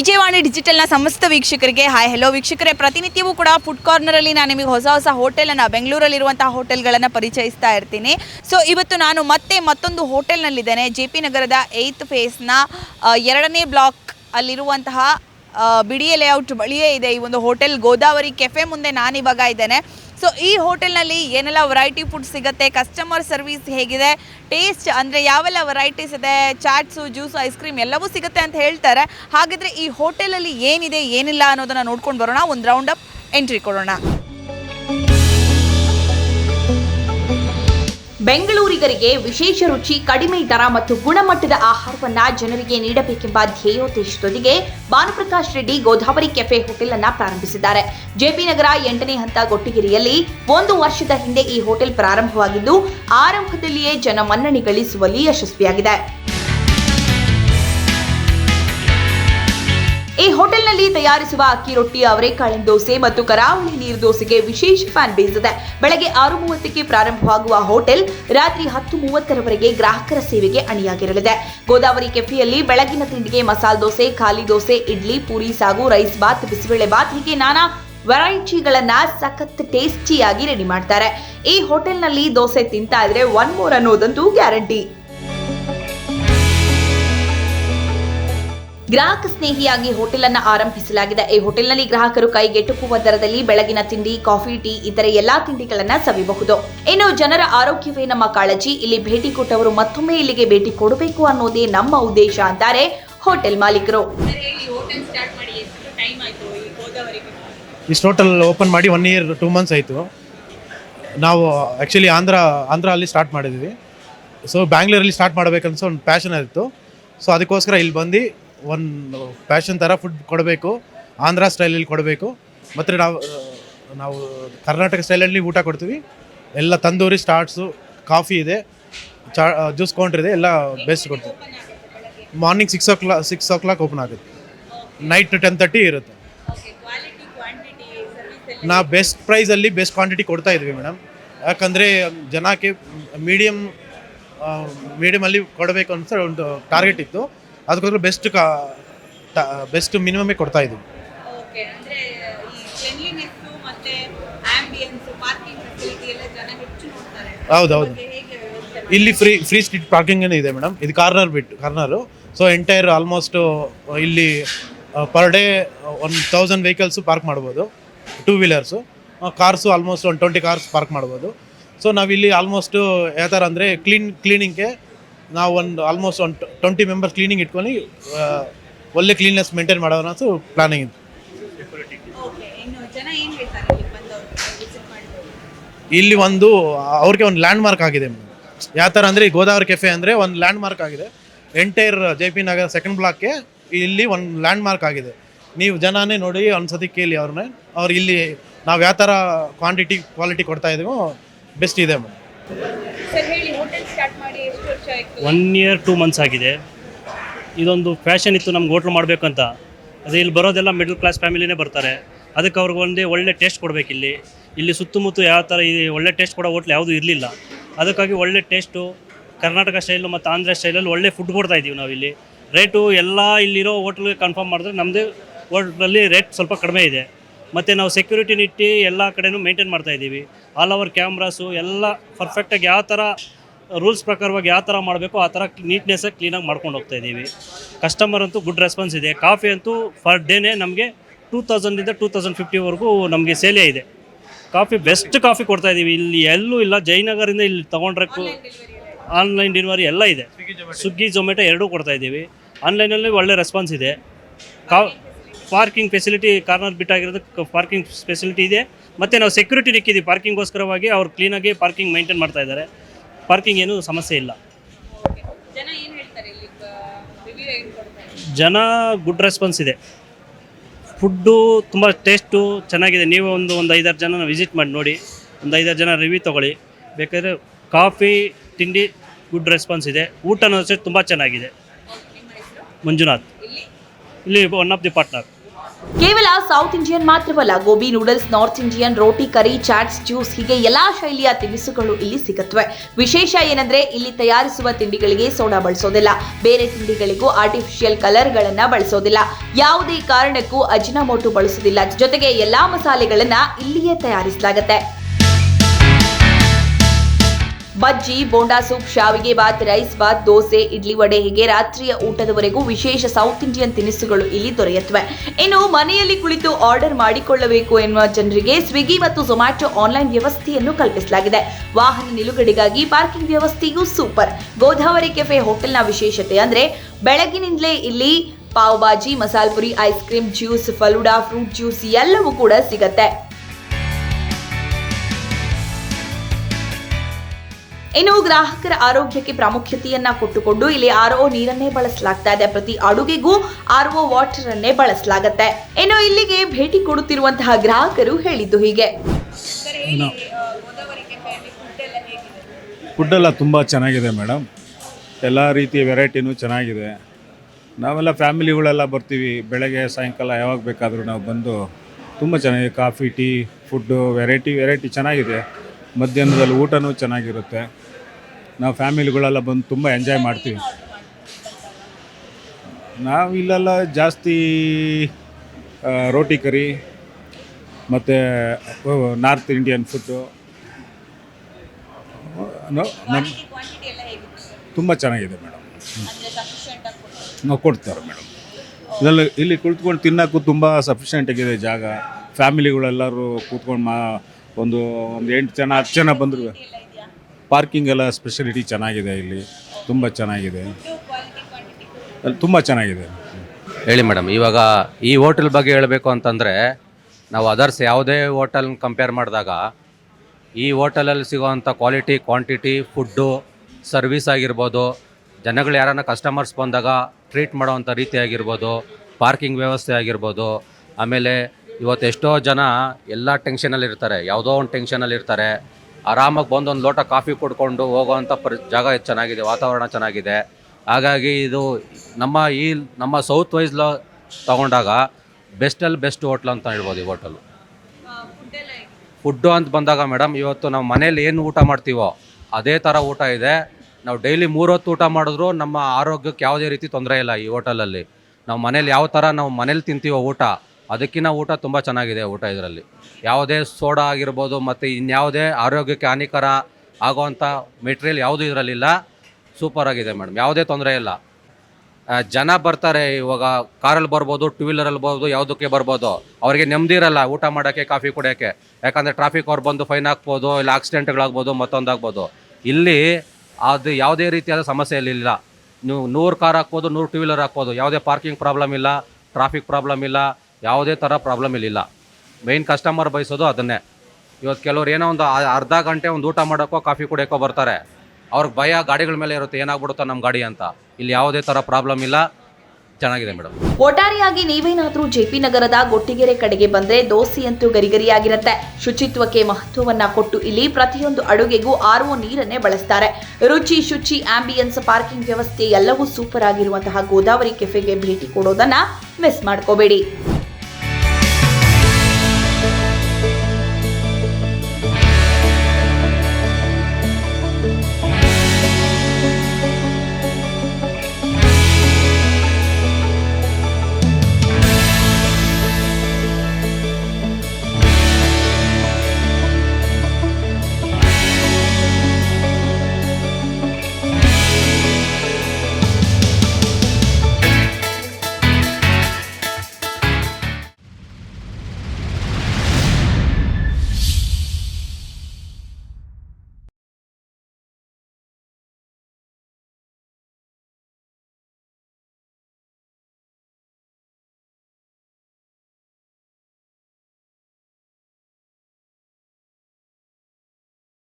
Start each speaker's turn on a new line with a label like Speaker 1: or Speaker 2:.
Speaker 1: ವಿಜಯವಾಣಿ ಡಿಜಿಟಲ್ನ ಸಮಸ್ತ ವೀಕ್ಷಕರಿಗೆ hi hello ವೀಕ್ಷಕರೇ, ಪ್ರತಿನಿತ್ಯವೂ ಕೂಡ ಫುಡ್ ಕಾರ್ನರಲ್ಲಿ ನಾನು ನಿಮಗೆ ಹೊಸ ಹೊಸ ಹೋಟೆಲನ್ನು, ಬೆಂಗಳೂರಲ್ಲಿರುವಂತಹ ಹೋಟೆಲ್ಗಳನ್ನು ಪರಿಚಯಿಸ್ತಾ ಇರ್ತೀನಿ. ಸೊ ಇವತ್ತು ನಾನು ಮತ್ತೆ ಮತ್ತೊಂದು ಹೋಟೆಲ್ನಲ್ಲಿದ್ದೇನೆ. ಜೆ ಪಿ ನಗರದ ಏಯ್ತ್ ಫೇಸ್ನ ಎರಡನೇ ಬ್ಲಾಕ್ ಅಲ್ಲಿರುವಂತಹ ಬಿಡಿಯ ಲೇಔಟ್ ಬಳಿಯೇ ಇದೆ ಈ ಒಂದು ಹೋಟೆಲ್ ಗೋದಾವರಿ ಕೆಫೆ ಮುಂದೆ ನಾನಿವಾಗ ಇದ್ದೇನೆ. ಸೊ ಈ ಹೋಟೆಲ್ನಲ್ಲಿ ಏನೆಲ್ಲ ವೆರೈಟಿ ಫುಡ್ ಸಿಗುತ್ತೆ ಕಸ್ಟಮರ್ ಸರ್ವಿಸ್ ಹೇಗಿದೆ ಟೇಸ್ಟ್ ಅಂದರೆ ಯಾವೆಲ್ಲ ವೆರೈಟೀಸ್ ಇದೆ ಚಾಟ್ಸು ಜ್ಯೂಸು ಐಸ್ ಕ್ರೀಮ್ ಎಲ್ಲವೂ ಸಿಗುತ್ತೆ ಅಂತ ಹೇಳ್ತಾರೆ. ಹಾಗಿದ್ರೆ ಈ ಹೋಟೆಲಲ್ಲಿ ಏನಿದೆ, ಏನಿಲ್ಲ ಅನ್ನೋದನ್ನು ನೋಡ್ಕೊಂಡು ಬರೋಣ, ಒಂದು ರೌಂಡ್ ಅಪ್ ಎಂಟ್ರಿ ಕೊಡೋಣ. ಬೆಂಗಳೂರಿಗರಿಗೆ ವಿಶೇಷ ರುಚಿ, ಕಡಿಮೆ ದರ ಮತ್ತು ಗುಣಮಟ್ಟದ ಆಹಾರವನ್ನ ಜನರಿಗೆ ನೀಡಬೇಕೆಂಬ ಧ್ಯೇಯೋದ್ದೇಶದೊಂದಿಗೆ ಭಾನುಪ್ರಕಾಶ್ ರೆಡ್ಡಿ ಗೋದಾವರಿ ಕೆಫೆ ಹೋಟೆಲ್ ಅನ್ನ ಪ್ರಾರಂಭಿಸಿದ್ದಾರೆ. ಜೆಪಿ ನಗರ ಎಂಟನೇ ಹಂತ ಗೊಟ್ಟಿಗಿರಿಯಲ್ಲಿ ಒಂದು ವರ್ಷದ ಹಿಂದೆ ಈ ಹೋಟೆಲ್ ಪ್ರಾರಂಭವಾಗಿದ್ದು, ಆರಂಭದಲ್ಲಿಯೇ ಜನ ಮನ್ನಣೆ ಗಳಿಸುವಲ್ಲಿ ಯಶಸ್ವಿಯಾಗಿದೆ. ಈ ಹೋಟೆಲ್ನಲ್ಲಿ ತಯಾರಿಸುವ ಅಕ್ಕಿ ರೊಟ್ಟಿ ಅವರೆಕಾಳಿನ ದೋಸೆ ಮತ್ತು ಕರಾವಳಿ ನೀರು ದೋಸೆಗೆ ವಿಶೇಷ ಫ್ಯಾನ್ ಬೇಸ್ ಇದೆ. ಬೆಳಗ್ಗೆ ಆರು ಮೂವತ್ತಕ್ಕೆ ಪ್ರಾರಂಭವಾಗುವ ಹೋಟೆಲ್ ರಾತ್ರಿ ಹತ್ತು ಮೂವತ್ತರವರೆಗೆ ಗ್ರಾಹಕರ ಸೇವೆಗೆ ಅಣಿಯಾಗಿರಲಿದೆ. ಗೋದಾವರಿ ಕೆಫೆಯಲ್ಲಿ ಬೆಳಗಿನ ತಿಂಡಿಗೆ ಮಸಾಲ ದೋಸೆ, ಖಾಲಿ ದೋಸೆ, ಇಡ್ಲಿ, ಪೂರಿ, ಸಾಗು, ರೈಸ್ ಬಾತ್, ಬಿಸಿಬೇಳೆ ಬಾತ್ ಹೀಗೆ ನಾನಾ ವೆರೈಟಿಗಳನ್ನ ಸಖತ್ ಟೇಸ್ಟಿಯಾಗಿ ರೆಡಿ ಮಾಡ್ತಾರೆ. ಈ ಹೋಟೆಲ್ನಲ್ಲಿ ದೋಸೆ ತಿಂತಾ ಇದ್ರೆ ಒನ್ ಮೋರ್ ಅನ್ನೋದಂತೂ ಗ್ಯಾರಂಟಿ. ಗ್ರಾಹಕ ಸ್ನೇಹಿಯಾಗಿ ಹೋಟೆಲ್ ಅನ್ನು ಆರಂಭಿಸಲಾಗಿದೆ. ಈ ಹೋಟೆಲ್ನಲ್ಲಿ ಗ್ರಾಹಕರು ಕೈಗೆಟುಕುವ ದರದಲ್ಲಿ ಬೆಳಗಿನ ತಿಂಡಿ ಕಾಫಿ ಟೀ ಇತರ ಎಲ್ಲಾ ತಿಂಡಿಗಳನ್ನ ಸವಿಬಹುದು ಇನ್ನು ಜನರ ಆರೋಗ್ಯವೇ ನಮ್ಮ ಕಾಳಜಿ. ಇಲ್ಲಿ ಭೇಟಿ ಕೊಟ್ಟವರು ಮತ್ತೊಮ್ಮೆ ಇಲ್ಲಿಗೆ ಭೇಟಿ ಕೊಡಬೇಕು ಅನ್ನೋದೇ ನಮ್ಮ ಉದ್ದೇಶ ಅಂತಾರೆ ಹೋಟೆಲ್ ಮಾಲೀಕರು.
Speaker 2: ಇಷ್ಟು ಹೋಟೆಲ್ ಓಪನ್ ಮಾಡಿ ಒನ್ ಇಯರ್ ಟೂ ಮಂತ್ಸ್ ಆಯಿತು. ನಾವು ಆ್ಯಕ್ಚುಲಿ ಆಂಧ್ರ ಆಂಧ್ರ ಅಲ್ಲಿ ಸ್ಟಾರ್ಟ್ ಮಾಡಿದ್ವಿ ಸೊ ಬ್ಯಾಂಗ್ಳೂರಲ್ಲಿ ಸ್ಟಾರ್ಟ್ ಮಾಡಬೇಕನ್ಸೋ ಒಂದು ಪ್ಯಾಷನ್ ಇತ್ತು. ಸೊ ಅದಕ್ಕೋಸ್ಕರ ಇಲ್ಲಿ ಬಂದು ಒಂದು ಫ್ಯಾಷನ್ ಥರ ಫುಡ್ ಕೊಡಬೇಕು ಆಂಧ್ರ ಸ್ಟೈಲಲ್ಲಿ ಕೊಡಬೇಕು. ಮತ್ತು ನಾವು ನಾವು ಕರ್ನಾಟಕ ಸ್ಟೈಲಲ್ಲಿ ಊಟ ಕೊಡ್ತೀವಿ. ಎಲ್ಲ ತಂದೂರಿ ಸ್ಟಾರ್ಟ್ಸು ಕಾಫಿ ಇದೆ ಚಾ ಜ್ಯೂಸ್ ಕೌಂಟ್ರ್ ಇದೆ ಎಲ್ಲ ಬೆಸ್ಟ್ ಕೊಡ್ತೀವಿ. Morning six o'clock six o'clock open ಆಗುತ್ತೆ ನೈಟ್ ಟೆನ್ ತರ್ಟಿ ಇರುತ್ತೆ ನಾ ಬೆಸ್ಟ್ ಪ್ರೈಸಲ್ಲಿ ಬೆಸ್ಟ್ ಕ್ವಾಂಟಿಟಿ ಕೊಡ್ತಾ ಇದ್ವಿ ಮೇಡಮ್ ಯಾಕಂದರೆ ಜನಕ್ಕೆ ಮೀಡಿಯಮ್ ಮೀಡಿಯಮಲ್ಲಿ ಕೊಡಬೇಕು ಅಂತ ಒಂದು ಟಾರ್ಗೆಟ್ ಇತ್ತು. ಅದಕ್ಕೋಸ್ಕರ ಬೆಸ್ಟ್ ಕಾ ಬೆಸ್ಟ್ ಮಿನಿಮಮೇ ಕೊಡ್ತಾ ಇದ್ವಿ
Speaker 1: ಓಕೆ ಅಂದ್ರೆ ಈ ಕ್ಲೆನ್ಲಿನೆಸ್ ಮತ್ತೆ ಆಂಬಿಯನ್ಸ್ ಪಾರ್ಕಿಂಗ್ ಫೆಸಿಲಿಟಿ ಎಲ್ಲ ಜನ ಹೆಚ್ಚು ನೋಡ್ತಾರೆ.
Speaker 2: ಹೌದು ಹೌದು.
Speaker 1: ಹೇಗೆ ವ್ಯವಸ್ಥೆ
Speaker 2: ಇಲ್ಲಿ ಫ್ರೀ ಫ್ರೀ ಸ್ಟ್ರೀಟ್ ಪಾರ್ಕಿಂಗ್ ಇದೆ ಮೇಡಮ್ ಇದು ಕಾರ್ನರ್ ಬಿಟ್ಟು ಕಾರ್ನರು ಸೊ ಎಂಟೈರ್ ಆಲ್ಮೋಸ್ಟ್ ಇಲ್ಲಿ per day one thousand vehicles park ಮಾಡ್ಬೋದು. ಟೂ ವೀಲರ್ಸು ಕಾರ್ಸು ಆಲ್ಮೋಸ್ಟ್ ಒಂದು ಟ್ವೆಂಟಿ ಕಾರ್ಸ್ ಪಾರ್ಕ್ ಮಾಡ್ಬೋದು. ಸೊ ನಾವಿಲ್ಲಿ ಆಲ್ಮೋಸ್ಟು ಯಾವ ಥರ ಅಂದರೆ ಕ್ಲೀನ್ ಕ್ಲೀನಿಂಗ್ಗೆ ನಾವು ಒಂದು ಆಲ್ಮೋಸ್ಟ್ ಒಂದು ಟ್ವೆಂಟಿ ಮೆಂಬರ್ಸ್ ಕ್ಲೀನಿಂಗ್ ಇಟ್ಕೊಂಡು ಒಳ್ಳೆ ಕ್ಲೀನ್ನೆಸ್ ಮೇಂಟೈನ್ ಮಾಡೋಣ ಅಂತ ಪ್ಲಾನಿಂಗ್ ಇತ್ತು
Speaker 1: ಇಲ್ಲಿ
Speaker 2: ಒಂದು ಅವ್ರಿಗೆ ಒಂದು ಲ್ಯಾಂಡ್ ಮಾರ್ಕ್ ಆಗಿದೆ. ಯಾವ ಥರ ಅಂದರೆ ಈ ಗೋದಾವರಿ ಕೆಫೆ ಅಂದರೆ ಒಂದು ಲ್ಯಾಂಡ್ ಮಾರ್ಕ್ ಆಗಿದೆ entire J P Nagar second ಬ್ಲಾಕ್ಗೆ ಇಲ್ಲಿ ಒಂದು ಲ್ಯಾಂಡ್ ಮಾರ್ಕ್ ಆಗಿದೆ. ನೀವು ಜನನೇ ನೋಡಿ ಒಂದ್ಸತಿ ಕೇಳಿ ಅವ್ರನ್ನ. ಅವ್ರು ಇಲ್ಲಿ ನಾವು ಯಾವ ಥರ ಕ್ವಾಂಟಿಟಿ ಕ್ವಾಲಿಟಿ ಕೊಡ್ತಾ ಇದೀವೋ ಬೆಸ್ಟ್ ಇದೆ. ಮೇಡಮ್
Speaker 1: ಸರ್ ಹೇಳಿ ಹೋಟೆಲ್ ಸ್ಟಾರ್ಟ್ ಮಾಡಿ ಎಷ್ಟು ವರ್ಷ ಆಯ್ತು
Speaker 3: ಒನ್ ಇಯರ್ ಟೂ ಮಂತ್ಸ್ ಆಗಿದೆ. ಇದೊಂದು ಫ್ಯಾಷನ್ ಇತ್ತು, ನಮ್ಗೆ ಹೋಟ್ಲು ಮಾಡಬೇಕಂತ. ಅದೇ ಇಲ್ಲಿ ಬರೋದೆಲ್ಲ ಮಿಡಲ್ ಕ್ಲಾಸ್ ಫ್ಯಾಮಿಲಿನೇ ಬರ್ತಾರೆ. ಅದಕ್ಕೆ ಅವ್ರಿಗೆ ಒಂದೇ ಒಳ್ಳೆ ಟೇಸ್ಟ್ ಕೊಡಬೇಕು ಇಲ್ಲಿ. ಇಲ್ಲಿ ಸುತ್ತಮುತ್ತ ಯಾವ ಥರ ಈ ಒಳ್ಳೆ ಟೇಸ್ಟ್ ಕೊಡೋ ಹೋಟ್ಲು ಯಾವುದೂ ಇರಲಿಲ್ಲ. ಅದಕ್ಕಾಗಿ ಒಳ್ಳೆ ಟೇಸ್ಟು ಕರ್ನಾಟಕ ಸ್ಟೈಲು ಮತ್ತು ಆಂಧ್ರ ಸ್ಟೈಲಲ್ಲಿ ಒಳ್ಳೆ ಫುಡ್ ಕೊಡ್ತಾ ಇದ್ದೀವಿ ಇಲ್ಲಿ. ರೇಟು ಎಲ್ಲ ಇಲ್ಲಿರೋ ಹೋಟ್ಲಿಗೆ ಕನ್ಫರ್ಮ್ ಮಾಡಿದ್ರೆ ನಮ್ಮದೇ ಹೋಟ್ಲಲ್ಲಿ ರೇಟ್ ಸ್ವಲ್ಪ ಕಡಿಮೆ ಇದೆ. ಮತ್ತು ನಾವು ಸೆಕ್ಯೂರಿಟಿ ನಿಟ್ಟು ಎಲ್ಲ ಕಡೆನೂ ಮೇಂಟೈನ್ ಮಾಡ್ತಾ ಇದ್ದೀವಿ. ಆಲ್ ಓವರ್ ಕ್ಯಾಮ್ರಾಸು ಎಲ್ಲ ಪರ್ಫೆಕ್ಟಾಗಿ ಯಾವ ಥರ ರೂಲ್ಸ್ ಪ್ರಕಾರವಾಗಿ ಯಾವ ಥರ ಮಾಡಬೇಕು ಆ ಥರ ನೀಟ್ನೆಸ್ಸಾಗಿ ಕ್ಲೀನಾಗಿ ಮಾಡ್ಕೊಂಡು ಹೋಗ್ತಾ ಇದ್ದೀವಿ. ಕಸ್ಟಮರ್ ಅಂತೂ ಗುಡ್ ರೆಸ್ಪಾನ್ಸ್ ಇದೆ. ಕಾಫಿ ಅಂತೂ ಫರ್ ಡೇನೇ ನಮಗೆ ಟೂ ತೌಸಂಡಿಂದ ಟೂ ತೌಸಂಡ್ ಫಿಫ್ಟಿವರೆಗೂ ನಮಗೆ ಸೇಲೇ ಇದೆ. ಕಾಫಿ ಬೆಸ್ಟ್ ಕಾಫಿ ಕೊಡ್ತಾ ಇದ್ದೀವಿ. ಇಲ್ಲಿ ಎಲ್ಲೂ ಇಲ್ಲ. ಜಯನಗರಿಂದ ಇಲ್ಲಿ ತೊಗೊಂಡ್ರೆ ಆನ್ಲೈನ್ ಡೆಲಿವರಿ ಎಲ್ಲ ಇದೆ. ಸ್ವಿಗ್ಗಿ ಝೊಮ್ಯಾಟೊ ಎರಡೂ ಕೊಡ್ತಾ ಇದ್ದೀವಿ. ಆನ್ಲೈನಲ್ಲಿ ಒಳ್ಳೆ ರೆಸ್ಪಾನ್ಸ್ ಇದೆ. ಕಾ ಪಾರ್ಕಿಂಗ್ ಫೆಸಿಲಿಟಿ ಕಾರ್ನರ್ ಬಿಟ್ಟಾಗಿರೋದು ಪಾರ್ಕಿಂಗ್ ಫೆಸಿಲಿಟಿ ಇದೆ. ಮತ್ತು ನಾವು ಸೆಕ್ಯೂರಿಟಿ ನಿಕ್ಕಿದ್ದೀವಿ. ಪಾರ್ಕಿಂಗ್ಗೋಸ್ಕರವಾಗಿ ಅವ್ರು ಕ್ಲೀನಾಗಿ ಪಾರ್ಕಿಂಗ್ ಮೈಂಟೈನ್ ಮಾಡ್ತಾ ಇದ್ದಾರೆ. ಪಾರ್ಕಿಂಗ್ ಏನು ಸಮಸ್ಯೆ ಇಲ್ಲ.
Speaker 1: ಜನ
Speaker 3: ಗುಡ್ ರೆಸ್ಪಾನ್ಸ್ ಇದೆ. ಫುಡ್ಡು ತುಂಬ ಟೇಸ್ಟು ಚೆನ್ನಾಗಿದೆ. ನೀವು ಒಂದು ಒಂದು ಐದಾರು ಜನ ವಿಸಿಟ್ ಮಾಡಿ ನೋಡಿ. ಒಂದು ಐದಾರು ಜನ ರಿವ್ಯೂ ತೊಗೊಳ್ಳಿ. ಬೇಕಾದರೆ ಕಾಫಿ ತಿಂಡಿ ಗುಡ್ ರೆಸ್ಪಾನ್ಸ್ ಇದೆ. ಊಟನೂ ಅಷ್ಟೇ ತುಂಬ ಚೆನ್ನಾಗಿದೆ. ಮಂಜುನಾಥ್.
Speaker 1: ಇಲ್ಲಿ?
Speaker 3: ಒನ್ ಆಫ್ ದಿ ಪಾರ್ಟ್ನರ್
Speaker 1: ಕೇವಲ ಸೌತ್ ಇಂಡಿಯನ್ ಮಾತ್ರವಲ್ಲ, gobi noodles, north Indian, roti, curry, chaats, juice ಹೀಗೆ ಎಲ್ಲಾ ಶೈಲಿಯ ತಿನಿಸುಗಳು ಇಲ್ಲಿ ಸಿಗುತ್ತವೆ. ವಿಶೇಷ ಏನಂದ್ರೆ, ಇಲ್ಲಿ ತಯಾರಿಸುವ ತಿಂಡಿಗಳಿಗೆ ಸೋಡಾ ಬಳಸೋದಿಲ್ಲ. ಬೇರೆ ತಿಂಡಿಗಳಿಗೂ ಆರ್ಟಿಫಿಷಿಯಲ್ ಕಲರ್ಗಳನ್ನ ಬಳಸೋದಿಲ್ಲ. ಯಾವುದೇ ಕಾರಣಕ್ಕೂ ಅಜಿನಮೋಟು ಬಳಸೋದಿಲ್ಲ. ಜೊತೆಗೆ ಎಲ್ಲಾ ಮಸಾಲೆಗಳನ್ನ ಇಲ್ಲಿಯೇ ತಯಾರಿಸಲಾಗುತ್ತೆ. ಬಜ್ಜಿ, ಬೋಂಡಾ ಸೂಪ್, ಶಾವಿಗೆ ಬಾತ್ ರೈಸ್ ಬಾತ್ ದೋಸೆ, ಇಡ್ಲಿ ವಡೆ ಹೀಗೆ ರಾತ್ರಿಯ ಊಟದವರೆಗೂ ವಿಶೇಷ ಸೌತ್ ಇಂಡಿಯನ್ ತಿನಿಸುಗಳು ಇಲ್ಲಿ ದೊರೆಯುತ್ತವೆ. ಇನ್ನು ಮನೆಯಲ್ಲಿ ಕುಳಿತು ಆರ್ಡರ್ ಮಾಡಿಕೊಳ್ಳಬೇಕು ಎನ್ನುವ ಜನರಿಗೆ ಸ್ವಿಗ್ಗಿ ಮತ್ತು ಝೊಮ್ಯಾಟೊ ಆನ್ಲೈನ್ ವ್ಯವಸ್ಥೆಯನ್ನು ಕಲ್ಪಿಸಲಾಗಿದೆ. ವಾಹನ ನಿಲುಗಡೆಗಾಗಿ ಪಾರ್ಕಿಂಗ್ ವ್ಯವಸ್ಥೆಯೂ ಸೂಪರ್ ಗೋದಾವರಿ ಕೆಫೆ ಹೋಟೆಲ್ನ ವಿಶೇಷತೆ ಅಂದ್ರೆ ಬೆಳಗಿನಿಂದಲೇ ಇಲ್ಲಿ pav bhaji, masal puri ice cream juice falooda fruit juice ಎಲ್ಲವೂ ಕೂಡ ಸಿಗತ್ತೆ. ಇನ್ನು ಗ್ರಾಹಕರ ಆರೋಗ್ಯಕ್ಕೆ ಪ್ರಾಮುಖ್ಯತೆಯನ್ನ ಕೊಟ್ಟುಕೊಂಡು ಇಲ್ಲಿ ಆರ್ ಒ ನೀರನ್ನೇ ಬಳಸಲಾಗ್ತಾ ಇದೆ. ಪ್ರತಿ ಅಡುಗೆಗೂ ಆರ್ ಒ ವಾಟರ್ ಅನ್ನೇ ಬಳಸಲಾಗತ್ತೆ. ಇನ್ನು ಇಲ್ಲಿಗೆ ಭೇಟಿ ಕೊಡುತ್ತಿರುವಂತಹ ಗ್ರಾಹಕರು ಹೇಳಿದ್ದು ಹೀಗೆ.
Speaker 4: ಫುಡ್ ಎಲ್ಲ ತುಂಬ ಚೆನ್ನಾಗಿದೆ ಮೇಡಮ್ ಎಲ್ಲ ರೀತಿಯ ವೆರೈಟಿನೂ ಚೆನ್ನಾಗಿದೆ. ನಾವೆಲ್ಲ ಫ್ಯಾಮಿಲಿಗಳೆಲ್ಲ ಬರ್ತೀವಿ. ಬೆಳಗ್ಗೆ ಸಾಯಂಕಾಲ ಯಾವಾಗ ಬೇಕಾದರೂ ನಾವು ಬಂದು ತುಂಬ ಚೆನ್ನಾಗಿದೆ coffee tea food variety variety ಚೆನ್ನಾಗಿದೆ. ಮಧ್ಯಾಹ್ನದಲ್ಲಿ ಊಟನೂ ಚೆನ್ನಾಗಿರುತ್ತೆ. ನಾವು ಫ್ಯಾಮಿಲಿಗಳೆಲ್ಲ ಬಂದು ತುಂಬ ಎಂಜಾಯ್ ಮಾಡ್ತೀವಿ. ನಾವು ಇಲ್ಲೆಲ್ಲ ಜಾಸ್ತಿ ರೋಟಿ ಕರಿ ಮತ್ತು ನಾರ್ತ್ ಇಂಡಿಯನ್ ಫುಡ್ಡು. ನಮ್ಮ ತುಂಬ ಚೆನ್ನಾಗಿದೆ ಮೇಡಮ್. ನಾವು ಕೊಡ್ತಾರೆ ಮೇಡಮ್. ಇದೆಲ್ಲ ಇಲ್ಲಿ ಕುಳಿತುಕೊಂಡು ತಿನ್ನೋಕ್ಕೂ ತುಂಬ ಸಫಿಷಿಯೆಂಟಾಗಿದೆ ಜಾಗ. ಫ್ಯಾಮಿಲಿಗಳೆಲ್ಲರೂ ಕೂತ್ಕೊಂಡು ಮಾ ಒಂದು ಒಂದು ಎಂಟು ಜನ, ಹತ್ತು ಜನ ಬಂದರು. ಪಾರ್ಕಿಂಗ್ ಎಲ್ಲ ಸ್ಪೆಷಲಿಟಿ ಚೆನ್ನಾಗಿದೆ ಇಲ್ಲಿ. ತುಂಬ ಚೆನ್ನಾಗಿದೆ. ತುಂಬ ಚೆನ್ನಾಗಿದೆ.
Speaker 5: ಹೇಳಿ ಮೇಡಮ್ ಇವಾಗ ಈ ಹೋಟೆಲ್ ಬಗ್ಗೆ ಹೇಳಬೇಕು ಅಂತಂದರೆ, ನಾವು ಅದರ್ಸ್ ಯಾವುದೇ ಹೋಟೆಲ್ ಕಂಪೇರ್ ಮಾಡಿದಾಗ, ಈ ಹೋಟೆಲಲ್ಲಿ ಸಿಗೋವಂಥ ಕ್ವಾಲಿಟಿ ಕ್ವಾಂಟಿಟಿ ಫುಡ್ಡು ಸರ್ವಿಸ್ ಆಗಿರ್ಬೋದು, ಜನಗಳು ಯಾರನ್ನ ಕಸ್ಟಮರ್ಸ್ ಬಂದಾಗ ಟ್ರೀಟ್ ಮಾಡೋವಂಥ ರೀತಿ ಆಗಿರ್ಬೋದು ಪಾರ್ಕಿಂಗ್ ವ್ಯವಸ್ಥೆ ಆಗಿರ್ಬೋದು, ಆಮೇಲೆ ಇವತ್ತು ಎಷ್ಟೋ ಜನ ಎಲ್ಲ ಟೆನ್ಷನಲ್ಲಿ ಇರ್ತಾರೆ. ಯಾವುದೋ ಒಂದು ಟೆನ್ಷನಲ್ಲಿ ಇರ್ತಾರೆ. ಆರಾಮಾಗಿ ಬಂದು ಒಂದು ಲೋಟ ಕಾಫಿ ಕುಡ್ಕೊಂಡು ಹೋಗೋವಂಥ ಪರಿ ಜಾಗ ಇದು ಚೆನ್ನಾಗಿದೆ ವಾತಾವರಣ ಚೆನ್ನಾಗಿದೆ. ಹಾಗಾಗಿ ಇದು ನಮ್ಮ ಈ ನಮ್ಮ ಸೌತ್ ವೈಸ್ಲ ತಗೊಂಡಾಗ ಬೆಸ್ಟಲ್ಲಿ ಬೆಸ್ಟ್ ಹೋಟ್ಲ್ ಅಂತ ಹೇಳ್ಬೋದು ಈ ಹೋಟೆಲು ಫುಡ್ಡು ಅಂತ ಬಂದಾಗ ಮೇಡಮ್ ಇವತ್ತು ನಾವು ಮನೇಲಿ ಏನು ಊಟ ಮಾಡ್ತೀವೋ ಅದೇ ಥರ ಊಟ ಇದೆ. ನಾವು ಡೈಲಿ ಮೂರೊತ್ತು ಊಟ ಮಾಡಿದ್ರು ನಮ್ಮ ಆರೋಗ್ಯಕ್ಕೆ ಯಾವುದೇ ರೀತಿ ತೊಂದರೆ ಇಲ್ಲ ಈ ಹೋಟೆಲಲ್ಲಿ ನಾವು ಮನೇಲಿ ಯಾವ ಥರ ನಾವು ಮನೇಲಿ ತಿಂತೀವೋ ಊಟ ಅದಕ್ಕಿಂತ ಊಟ ತುಂಬ ಚೆನ್ನಾಗಿದೆ ಊಟ ಇದರಲ್ಲಿ. ಯಾವುದೇ ಸೋಡಾ ಆಗಿರ್ಬೋದು ಮತ್ತು ಇನ್ಯಾವುದೇ ಆರೋಗ್ಯಕ್ಕೆ ಹಾನಿಕರ ಆಗೋವಂಥ ಮೆಟೀರಿಯಲ್ ಯಾವುದೂ ಇದರಲ್ಲಿಲ್ಲ. ಸೂಪರ್ ಆಗಿದೆ ಮೇಡಮ್ ಯಾವುದೇ ತೊಂದರೆ ಇಲ್ಲ. ಜನ ಬರ್ತಾರೆ ಇವಾಗ. ಕಾರಲ್ಲಿ ಬರ್ಬೋದು ಟೂ ವೀಲರಲ್ಲಿ ಬರ್ಬೋದು, ಯಾವುದಕ್ಕೆ ಬರ್ಬೋದು. ಅವರಿಗೆ ನೆಮ್ಮದಿ ಇರಲ್ಲ ಊಟ ಮಾಡೋಕ್ಕೆ ಕಾಫಿ ಕುಡಿಯೋಕ್ಕೆ. ಯಾಕಂದರೆ ಟ್ರಾಫಿಕ್ ಅವ್ರು ಬಂದು ಫೈನ್ ಹಾಕ್ಬೋದು ಇಲ್ಲ ಆಕ್ಸಿಡೆಂಟ್ಗಳಾಗ್ಬೋದು ಮತ್ತೊಂದಾಗ್ಬೋದು. ಇಲ್ಲಿ ಅದು ಯಾವುದೇ ರೀತಿಯಾದ ಸಮಸ್ಯೆ ಇಲ್ಲಿಲ್ಲ ನೀವು ನೂರು ಕಾರ್ ಹಾಕ್ಬೋದು, ನೂರು ಟೂ ವೀಲರ್ ಹಾಕ್ಬೋದು. ಯಾವುದೇ ಪಾರ್ಕಿಂಗ್ ಪ್ರಾಬ್ಲಮ್ ಇಲ್ಲ ಟ್ರಾಫಿಕ್ ಪ್ರಾಬ್ಲಮ್ ಇಲ್ಲ. ಯಾವುದೇ ಥರ ಪ್ರಾಬ್ಲಮ್ ಇಲ್ಲಿಲ್ಲ. ಮೇಯ್ನ್ ಕಸ್ಟಮರ್ ಬಯಸೋದು ಅದನ್ನೇ. ಇವತ್ತು ಕೆಲವ್ರು ಏನೋ ಒಂದು ಅರ್ಧ ಗಂಟೆ ಒಂದು ಊಟ ಮಾಡೋಕ್ಕೋ, ಕಾಫಿ ಕುಡಿಯೋಕ್ಕೋ ಬರ್ತಾರೆ. ಅವ್ರಿಗೆ ಭಯ ಗಾಡಿಗಳ ಮೇಲೆ ಇರುತ್ತೆ ಏನಾಗ್ಬಿಡುತ್ತೋ ನಮ್ಮ ಗಾಡಿ ಅಂತ. ಇಲ್ಲಿ ಯಾವುದೇ ಥರ ಪ್ರಾಬ್ಲಮ್ ಇಲ್ಲ. ಚೆನ್ನಾಗಿದೆ ಮೇಡಮ್.
Speaker 1: ಒಟ್ಟಾರೆಯಾಗಿ ಜೆ ಜೆಪಿ ನಗರದ ಗೊಟ್ಟಿಗೆರೆ ಕಡೆಗೆ ಬಂದ್ರೆ ದೋಸೆಯಂತೂ ಗರಿಗರಿಯಾಗಿರುತ್ತೆ. ಶುಚಿತ್ವಕ್ಕೆ ಮಹತ್ವವನ್ನ ಕೊಟ್ಟು ಇಲ್ಲಿ ಪ್ರತಿಯೊಂದು ಅಡುಗೆಗೂ ಆರ್ಒ ನೀರನ್ನೇ ಬಳಸ್ತಾರೆ. ರುಚಿ, ಶುಚಿ ಆಂಬಿಯನ್ಸ್ ಪಾರ್ಕಿಂಗ್ ವ್ಯವಸ್ಥೆ ಎಲ್ಲವೂ ಸೂಪರ್ ಆಗಿರುವಂತಹ ಗೋದಾವರಿ ಕೆಫೆಗೆ ಭೇಟಿ ಕೊಡೋದನ್ನ ಮಿಸ್ ಮಾಡ್ಕೋಬೇಡಿ.